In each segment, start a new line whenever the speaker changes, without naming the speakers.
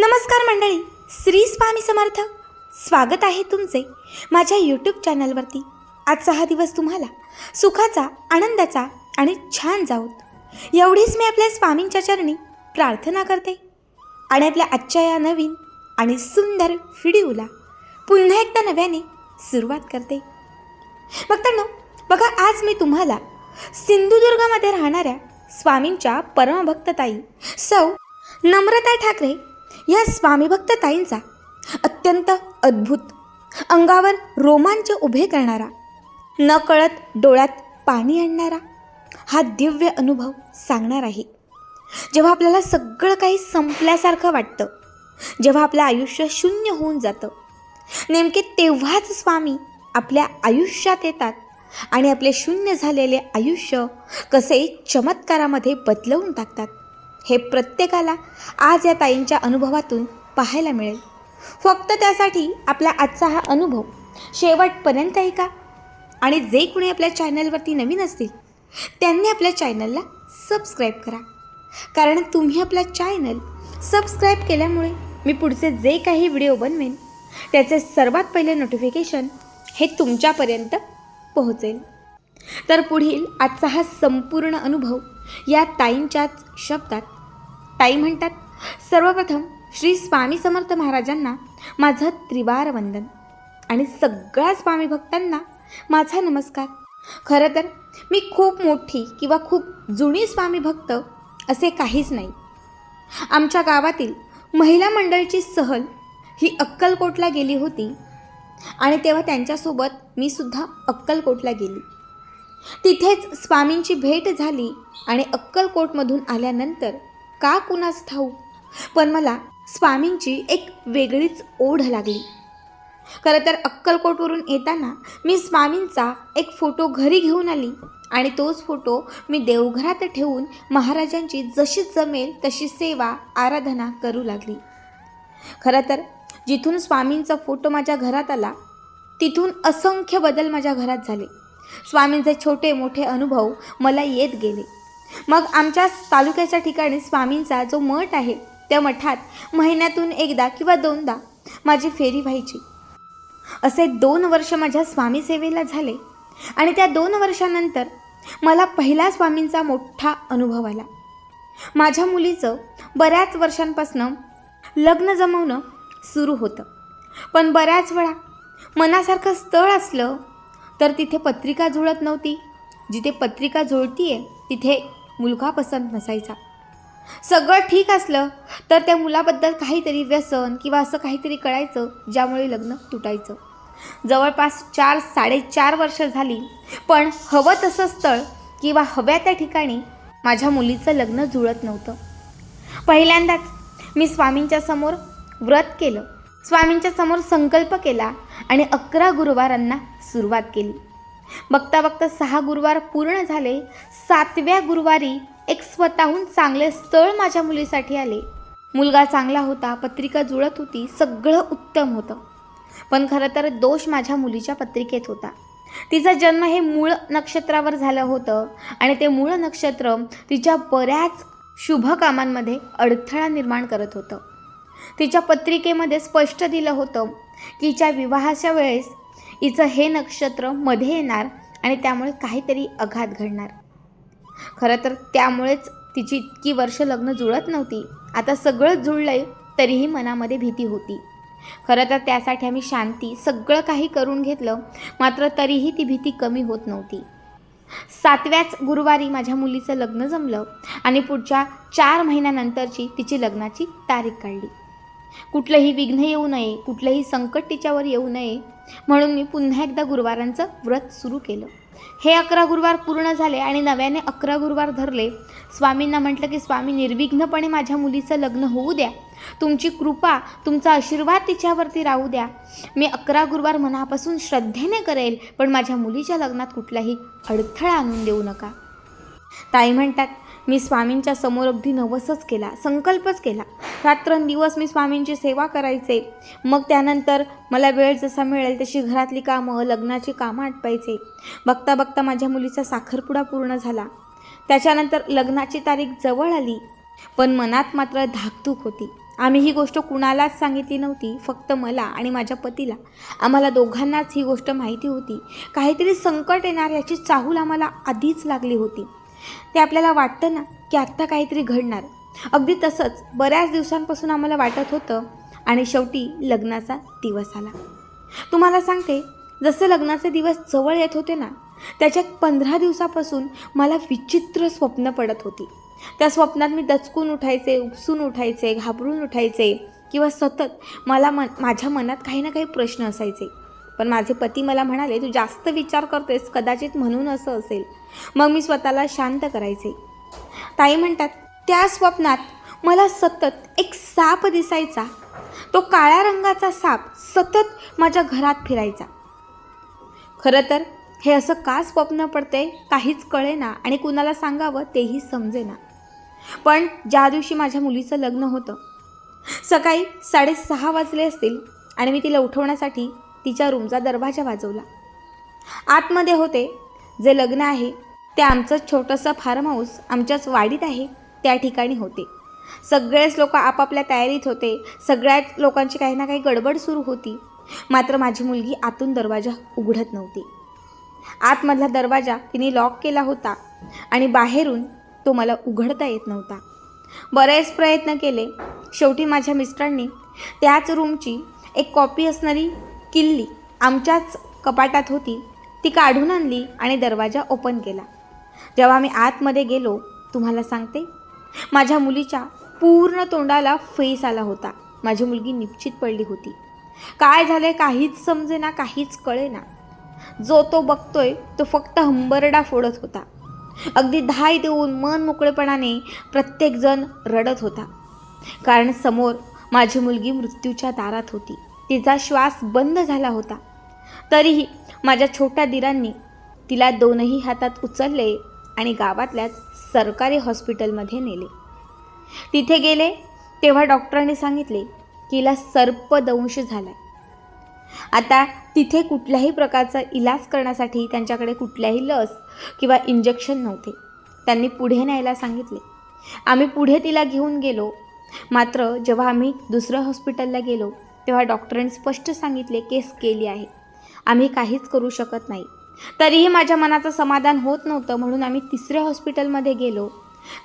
नमस्कार मंडळी श्री स्वामी समर्थ. स्वागत आहे तुमचे माझ्या यूट्यूब चॅनलवरती आजचा हा दिवस तुम्हाला सुखाचा आनंदाचा आणि छान जाऊत एवढीच मी आपल्या स्वामींच्या चरणी प्रार्थना करते. आणि आपल्या आजच्या या नवीन आणि सुंदर व्हिडिओला पुन्हा एकदा नव्याने सुरुवात करते. बघताना बघा आज मी तुम्हाला सिंधुदुर्गामध्ये राहणाऱ्या स्वामींच्या परमभक्तताई सौ नम्रता ठाकरे या स्वामीभक्त ताईंचा अत्यंत अद्भुत अंगावर रोमांच उभे करणारा न कळत डोळ्यात पाणी आणणारा हा दिव्य अनुभव सांगणार आहे. जेव्हा आपल्याला सगळं काही संपल्यासारखं वाटतं जेव्हा आपलं आयुष्य शून्य होऊन जातं नेमके तेव्हाच स्वामी आपल्या आयुष्यात येतात आणि आपले शून्य झालेले आयुष्य कसे चमत्कारामध्ये बदलवून टाकतात. हे प्रत्येकाला आज या ताईंच्या अनुभवातून पाहायला मिळेल. फक्त त्यासाठी आपला आजचा हा अनुभव शेवटपर्यंत ऐका आणि जे कुणी आपल्या चॅनलवरती नवीन असतील त्यांनी आपल्या चॅनलला सबस्क्राईब करा. कारण तुम्ही आपला चॅनल सबस्क्राईब केल्यामुळे मी पुढचे जे काही व्हिडिओ बनवेन त्याचे सर्वात पहिले नोटिफिकेशन हे तुमच्यापर्यंत पोहोचेल. तर पुढील आजचा हा संपूर्ण अनुभव या ताईंच्याच शब्दात ताई म्हणतात सर्वप्रथम श्री स्वामी समर्थ महाराजांना माझं त्रिवार वंदन आणि सगळ्या स्वामी भक्तांना माझा नमस्कार. खरं तर मी खूप मोठी किंवा खूप जुनी स्वामी भक्त असे काहीच नाही. आमच्या गावातील महिला मंडळीची सहल ही अक्कलकोटला गेली होती आणि तेव्हा त्यांच्यासोबत मी सुद्धा अक्कलकोटला गेली. तिथेच स्वामींची भेट झाली आणि अक्कलकोटमधून आल्यानंतर का कुणास ठाऊ? पण मला स्वामींची एक वेगळीच ओढ लागली. खरं तर अक्कलकोटवरून येताना मी स्वामींचा एक फोटो घरी घेऊन आली आणि तोच फोटो मी देवघरात ठेवून महाराजांची जशी जमेल तशी सेवा आराधना करू लागली. खरं तर जिथून स्वामींचा फोटो माझ्या घरात आला तिथून असंख्य बदल माझ्या घरात झाले. स्वामींचे छोटे मोठे अनुभव मला येत गेले. मग आमच्या तालुक्याच्या ठिकाणी स्वामींचा जो मठ आहे त्या मठात महिन्यातून एकदा किंवा दोनदा माझी फेरी व्हायची. असे दोन वर्ष माझ्या स्वामी सेवेला झाले आणि त्या दोन वर्षानंतर मला पहिला स्वामींचा मोठा अनुभव आला. माझ्या मुलीचं बऱ्याच वर्षांपासनं लग्न जमवणं सुरू होतं. पण बऱ्याच वेळा मनासारखं स्थळ असलं तर तिथे पत्रिका जुळत नव्हती. जिथे पत्रिका जुळतीये तिथे मुलगा पसंत नसायचा. सगळं ठीक असलं तर त्या मुलाबद्दल काहीतरी व्यसन किंवा असं काहीतरी कळायचं ज्यामुळे लग्न तुटायचं. जवळपास चार साडेचार वर्ष झाली पण हवं तसं स्थळ किंवा हव्या त्या ठिकाणी माझ्या मुलीचं लग्न जुळत नव्हतं. पहिल्यांदाच मी स्वामींच्या समोर व्रत केलं. स्वामींच्या समोर संकल्प केला आणि अकरा गुरुवारांना सुरुवात केली. बघता बघता सहा गुरुवार पूर्ण झाले. सातव्या गुरुवारी एक स्वतःहून चांगले स्थळ माझ्या मुलीसाठी आले. मुलगा चांगला होता पत्रिका जुळत होती सगळं उत्तम होतं. पण खरं तर दोष माझ्या मुलीच्या पत्रिकेत होता. तिचा जन्म हे मूळ नक्षत्रावर झालं होतं आणि ते मूळ नक्षत्र तिच्या बऱ्याच शुभ कामांमध्ये अडथळा निर्माण करत होतं. तिच्या पत्रिकेमध्ये स्पष्ट दिलं होतं की तिच्या विवाहाच्या वेळेस हिचं हे नक्षत्रमध्ये येणार आणि त्यामुळे काहीतरी अघात घडणार. खरं तर त्यामुळेच तिची इतकी वर्ष लग्न जुळत नव्हती. आता सगळं जुळलंय तरीही मनामध्ये भीती होती. खरं तर त्यासाठी आम्ही शांती सगळं काही करून घेतलं मात्र तरीही ती भीती कमी होत नव्हती. सातव्याच गुरुवारी माझ्या मुलीचं लग्न जमलं आणि पुढच्या चार महिन्यानंतरची तिची लग्नाची तारीख काढली. कुठलंही विघ्न येऊ नये कुठलंही संकट तिच्यावर येऊ नये. म्हणून मी पुन्हा एकदा गुरुवारांचं व्रत सुरू केलं. हे अकरा गुरुवार पूर्ण झाले आणि नव्याने अकरा गुरुवार धरले. स्वामींना म्हटलं की स्वामी निर्विघ्नपणे माझ्या मुलीचं लग्न होऊ द्या. तुमची कृपा तुमचा आशीर्वाद तिच्यावरती राहू द्या. मी अकरा गुरुवार मनापासून श्रद्धेने करेल पण माझ्या मुलीच्या लग्नात कुठलाही अडथळा आणून देऊ नका. ताई म्हणतात मी स्वामींच्या समोर अगदी नवसच केला संकल्पच केला. रात्रंदिवस मी स्वामींची सेवा करायचे. मग त्यानंतर मला वेळ जसा मिळेल तशी घरातली कामं लग्नाची कामं आटपायचे. बघता बघता माझ्या मुलीचा साखरपुडा पूर्ण झाला. त्याच्यानंतर लग्नाची तारीख जवळ आली पण मनात मात्र धाकधूक होती. आम्ही ही गोष्ट कुणालाच सांगितली नव्हती फक्त मला आणि माझ्या पतीला. आम्हाला दोघांनाच ही गोष्ट माहिती होती. काहीतरी संकट येणार याची चाहूल आम्हाला आधीच लागली होती. ते आपल्याला वाटतं ना की आत्ता काहीतरी घडणार. अगदी तसंच बऱ्याच दिवसांपासून आम्हाला वाटत होतं आणि शेवटी लग्नाचा दिवस आला. तुम्हाला सांगते जसं लग्नाचे दिवस जवळ येत होते ना त्याच्यात पंधरा दिवसापासून मला विचित्र स्वप्न पडत होती. त्या स्वप्नात मी दचकून उठायचे उपसून उठायचे घाबरून उठायचे किंवा सतत मला मन माझ्या मनात काही ना काही प्रश्न असायचे. पण माझे पती मला म्हणाले तू जास्त विचार करतेस कदाचित म्हणून असं असेल. मग मी स्वतःला शांत करायचे. ताई म्हणतात त्या स्वप्नात मला सतत एक साप दिसायचा. तो काळ्या रंगाचा साप सतत माझ्या घरात फिरायचा. खरं तर हे असं का स्वप्न पडते काहीच कळेना आणि कुणाला सांगावं तेही समजेना. पण ज्या दिवशी माझ्या मुलीचं लग्न होतं सकाळी साडेसहा वाजले असतील आणि मी तिला उठवण्यासाठी तिच्या रूमचा दरवाजा वाजवला. आतमध्ये होते जे लग्न आहे ते आमचं छोटंसं फार्म हाऊस आमच्याच वाडीत आहे त्या ठिकाणी होते. सगळेच लोक आपापल्या तयारीत होते सगळ्याच लोकांची काही ना काही गडबड सुरू होती. मात्र माझी मुलगी आतून दरवाजा उघडत नव्हती. आतमधला दरवाजा तिने लॉक केला होता आणि बाहेरून तो मला उघडता येत नव्हता. बरेच प्रयत्न केले. शेवटी माझ्या मिस्टरांनी त्याच रूमची एक कॉपी असणारी किल्ली आमच्याच कपाटात होती. ती काढून आणली आणि दरवाजा ओपन केला. जेव्हा मी आतमध्ये गेलो तुम्हाला सांगते माझ्या मुलीच्या पूर्ण तोंडाला फेस आला होता. माझी मुलगी निश्चित पडली होती. काय झालंय काहीच समजेना काहीच कळेना. जो तो बघतोय तो फक्त हंबरडा फोडत होता. अगदी धाय देऊन मन मोकळेपणाने प्रत्येकजण रडत होता. कारण समोर माझी मुलगी मृत्यूच्या दारात होती. तिचा श्वास बंद झाला होता. तरीही माझ्या छोट्या दिरांनी तिला दोनही हातात उचलले आणि गावातल्याच सरकारी हॉस्पिटलमध्ये नेले. तिथे गेले तेव्हा डॉक्टरांनी सांगितले की हिला सर्पदंश झाला आता तिथे कुठल्याही प्रकारचा इलाज करण्यासाठी त्यांच्याकडे कुठल्याही लस किंवा इंजेक्शन नव्हते. त्यांनी पुढे न्यायला सांगितले. आम्ही पुढे तिला घेऊन गेलो. मात्र जेव्हा आम्ही दुसऱ्या हॉस्पिटलला गेलो तेव्हा डॉक्टरांनी स्पष्ट सांगितले केस केली आहे. आम्ही काहीच करू शकत नाही. तरीही माझ्या मनाचं समाधान होत नव्हतं म्हणून आम्ही तिसऱ्या हॉस्पिटलमध्ये गेलो.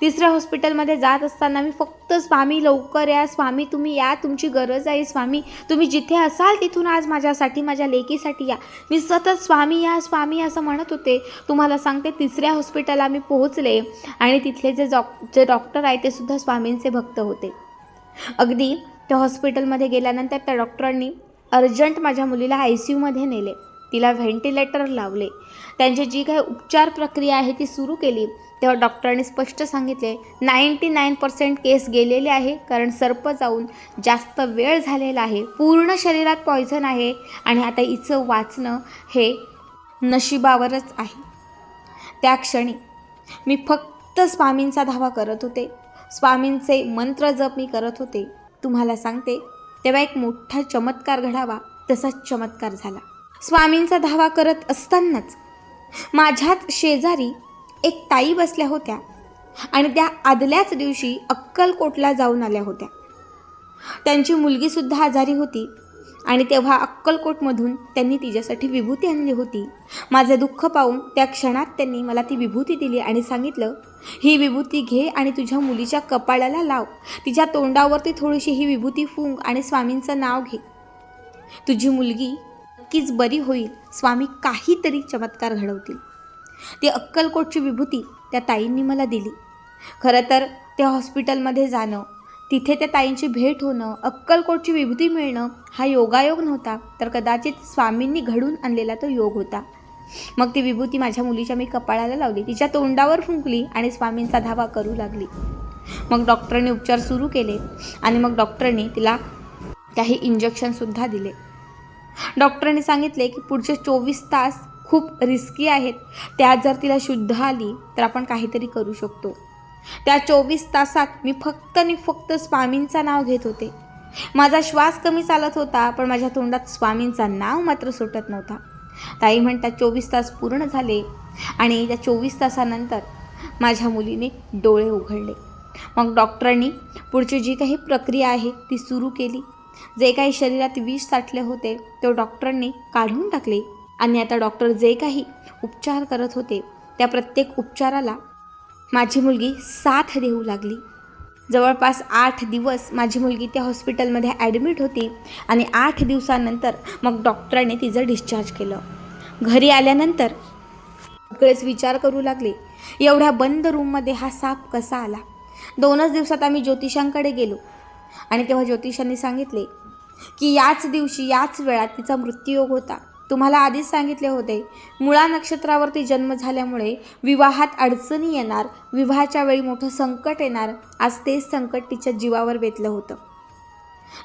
तिसऱ्या हॉस्पिटलमध्ये जात असताना मी फक्त स्वामी लवकर या स्वामी तुम्ही या तुमची गरज आहे स्वामी तुम्ही जिथे असाल तिथून आज माझ्यासाठी माझ्या लेकीसाठी या. मी सतत स्वामी या स्वामी असं म्हणत होते. तुम्हाला सांगते तिसऱ्या हॉस्पिटल आम्ही पोहोचले आणि तिथले जे जॉ जे डॉक्टर आहे ते सुद्धा स्वामींचे भक्त होते. अगदी त्या हॉस्पिटलमध्ये गेल्यानंतर त्या डॉक्टरांनी अर्जंट माझ्या मुलीला आय सी यूमध्ये नेले. तिला व्हेंटिलेटर लावले. त्यांची जी काही उपचार प्रक्रिया आहे ती सुरू केली. तेव्हा डॉक्टरांनी स्पष्ट सांगितले नाईंटी नाईन पर्सेंट केस गेलेले आहे कारण सर्प जाऊन जास्त वेळ झालेला आहे. पूर्ण शरीरात पॉयझन आहे आणि आता हिचं वाचणं हे नशिबावरच आहे. त्या क्षणी मी फक्त स्वामींचा धावा करत होते. स्वामींचे मंत्र जप मी करत होते. तुम्हाला सांगते तेव्हा एक मोठा चमत्कार घडावा तसाच चमत्कार झाला. स्वामींचा धावा करत असतानाच माझ्याच शेजारी एक ताई बसल्या होत्या आणि त्या आदल्याच दिवशी अक्कलकोटला जाऊन आल्या होत्या. त्यांची मुलगीसुद्धा आजारी होती. आणि तेव्हा अक्कलकोटमधून त्यांनी तिच्यासाठी विभूती आणली होती. माझं दुःख पाहून त्या क्षणात त्यांनी मला ती विभूती दिली आणि सांगितलं ही विभूती घे आणि तुझ्या मुलीच्या कपाळाला लाव. तिच्या तोंडावरती थोडीशी ही विभूती फुंक आणि स्वामींचं नाव घे. तुझी मुलगी नक्कीच बरी होईल स्वामी काहीतरी चमत्कार घडवतील. ती अक्कलकोटची विभूती त्या ताईंनी मला दिली. खरं तर त्या हॉस्पिटलमध्ये जाणं तिथे त्या ताईंची भेट होणं अक्कलकोटची विभूती मिळणं हा योगायोग नव्हता तर कदाचित स्वामींनी घडून आणलेला तो योग होता. मग ती विभूती माझ्या मुलीच्या मी कपाळाला लावली तिच्या तोंडावर फुंकली आणि स्वामींचा धावा करू लागली. मग डॉक्टरांनी उपचार सुरू केले आणि मग डॉक्टरांनी तिला काही इंजेक्शनसुद्धा दिले. डॉक्टरांनी सांगितले की पुढचे चोवीस तास खूप रिस्की आहेत त्यात जर तिला शुद्ध आली तर आपण काहीतरी करू शकतो. त्या चोवीस तासात मी फक्त आणि फक्त स्वामींचा नाव घेत होते. माझा श्वास कमी चालत होता पण माझ्या तोंडात स्वामींचा नाव मात्र सुटत नव्हता. ताई म्हणतात चोवीस तास पूर्ण झाले. आणि त्या चोवीस तासानंतर माझ्या मुलीने डोळे उघडले. मग डॉक्टरांनी पुढची जी काही प्रक्रिया आहे ती सुरू केली. जे काही शरीरात विष साठले होते ते डॉक्टरांनी काढून टाकले. आणि आता डॉक्टर जे काही उपचार करत होते त्या प्रत्येक उपचाराला माझी मुलगी साथ देऊ लागली. जवळपास आठ दिवस माझी मुलगी त्या हॉस्पिटलमध्ये ॲडमिट होती आणि आठ दिवसानंतर मग डॉक्टरांनी तिचं डिस्चार्ज केलं. घरी आल्यानंतर सगळेच विचार करू लागले. एवढ्या बंद रूममध्ये हा साप कसा आला? दोनच दिवसात आम्ही ज्योतिषांकडे गेलो आणि तेव्हा ज्योतिषांनी सांगितले की याच दिवशी याच वेळात तिचा मृत्यूयोग होता. तुम्हाला आधीच सांगितले होते मुळा नक्षत्रावरती जन्म झाल्यामुळे विवाहात अडचणी येणार विवाहाच्या वेळी मोठं संकट येणार आज तेच संकट तिच्या जीवावर बेतलं होतं.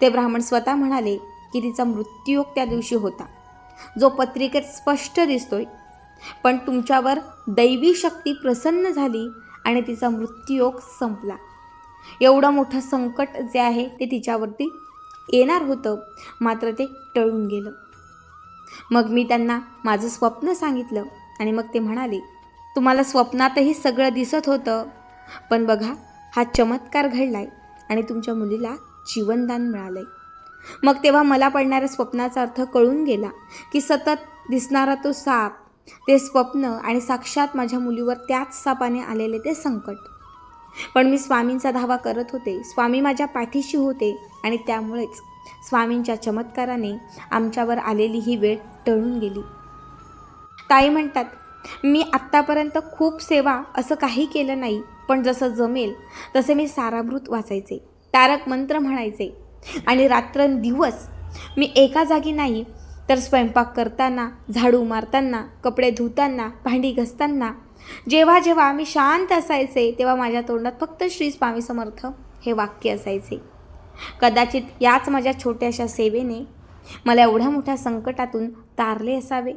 ते ब्राह्मण स्वतः म्हणाले की तिचा मृत्यूयोग त्या दिवशी होता. जो पत्रिकेत स्पष्ट दिसतोय पण तुमच्यावर दैवी शक्ती प्रसन्न झाली आणि तिचा मृत्यूयोग संपला. एवढं मोठं संकट जे आहे ते तिच्यावरती येणार होतं मात्र ते टळून गेलं. मग मी त्यांना माझं स्वप्न सांगितलं आणि मग ते म्हणाले तुम्हाला स्वप्नातही सगळं दिसत होतं. पण बघा हा चमत्कार घडलाय आणि तुमच्या मुलीला जीवनदान मिळालंय. मग तेव्हा मला पडणाऱ्या स्वप्नाचा अर्थ कळून गेला की सतत दिसणारा तो साप ते स्वप्न आणि साक्षात माझ्या मुलीवर त्याच सापाने आलेले ते संकट. पण मी स्वामींचा धावा करत होते. स्वामी माझ्या पाठीशी होते आणि त्यामुळेच स्वामींच्या चमत्काराने आमच्यावर आलेली ही वेळ टळून गेली. ताई म्हणतात मी आत्तापर्यंत खूप सेवा असं काही केलं नाही पण जसं जमेल तसे मी सारामृत वाचायचे तारक मंत्र म्हणायचे आणि रात्रंदिवस मी एका जागी नाही तर स्वयंपाक करताना झाडू मारताना कपडे धुताना भांडी घसताना जेव्हा जेव्हा आम्ही शांत असायचे तेव्हा माझ्या तोंडात फक्त श्री स्वामी समर्थ हे वाक्य असायचे. कदाचित याच माझ्या छोट्याशा सेवेने मला एवढ्या मोठ्या संकटातून तारले असावे.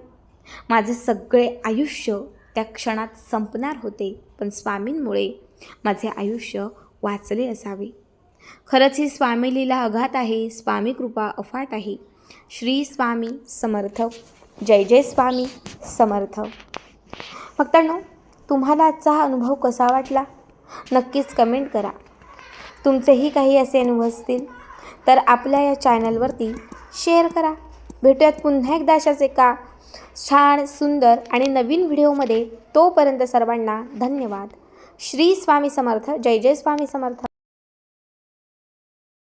माझे सगळे आयुष्य त्या क्षणात संपणार होते पण स्वामींमुळे माझे आयुष्य वाचले असावे. खरंच ही स्वामी लीला अघात आहे स्वामी कृपा अफाट आहे. श्री स्वामी समर्थ. जय जय स्वामी समर्थ. भक्तांनो तुम्हाला आजचा हा अनुभव कसा वाटला? नक्कीच कमेंट करा. तुमचेही काही असे अनुभव असतील तर आपल्या या चॅनलवरती शेअर करा. भेटूयात पुन्हा एकदा अशाच एका छान सुंदर आणि नवीन व्हिडिओमध्ये. तोपर्यंत सर्वांना धन्यवाद. श्री स्वामी समर्थ. जय जय स्वामी समर्थ.